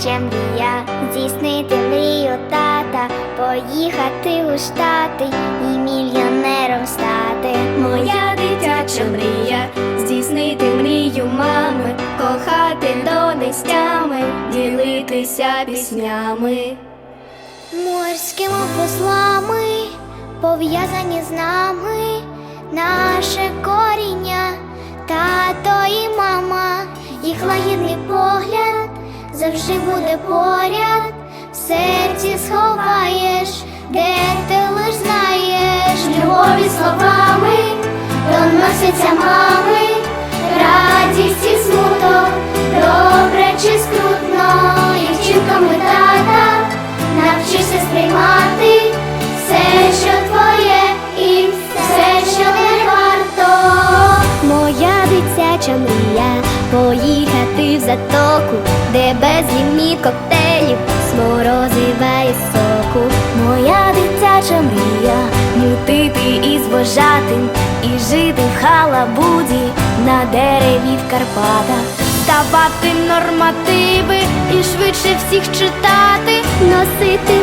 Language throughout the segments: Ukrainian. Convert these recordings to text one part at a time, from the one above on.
ще мрія здійснити мрію тата, поїхати у штати і мільйонером стати. Моя дитяча мрія здійснити мрію мами, кохати донестями, ділитися піснями. Морськими послами пов'язані з нами наше коріння, завжди буде поряд, в серці сховаєш, де ти лиш знаєш, любові словами доносяться мами, радість і смуток, добре чи скрутно, і вчинками тата. Навчися сприймати все, що твоє, і все, що не варто. Моя дитяча мрія поїхати в затоку, де безлімні коктейлів, сморозива і соку. Моя дитяча мрія мутити із вожатим і жити в халабуді на дереві в Карпатах. Ставати нормативи і швидше всіх читати, носити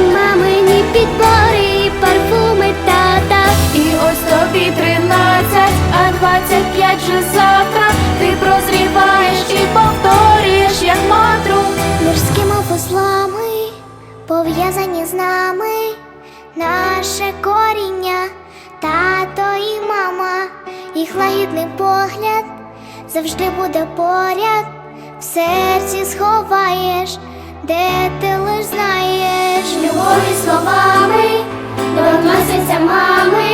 пов'язані з нами. Наше коріння, тато і мама, їх лагідний погляд завжди буде поряд, в серці сховаєш, де ти лиш знаєш, любові словами до мами,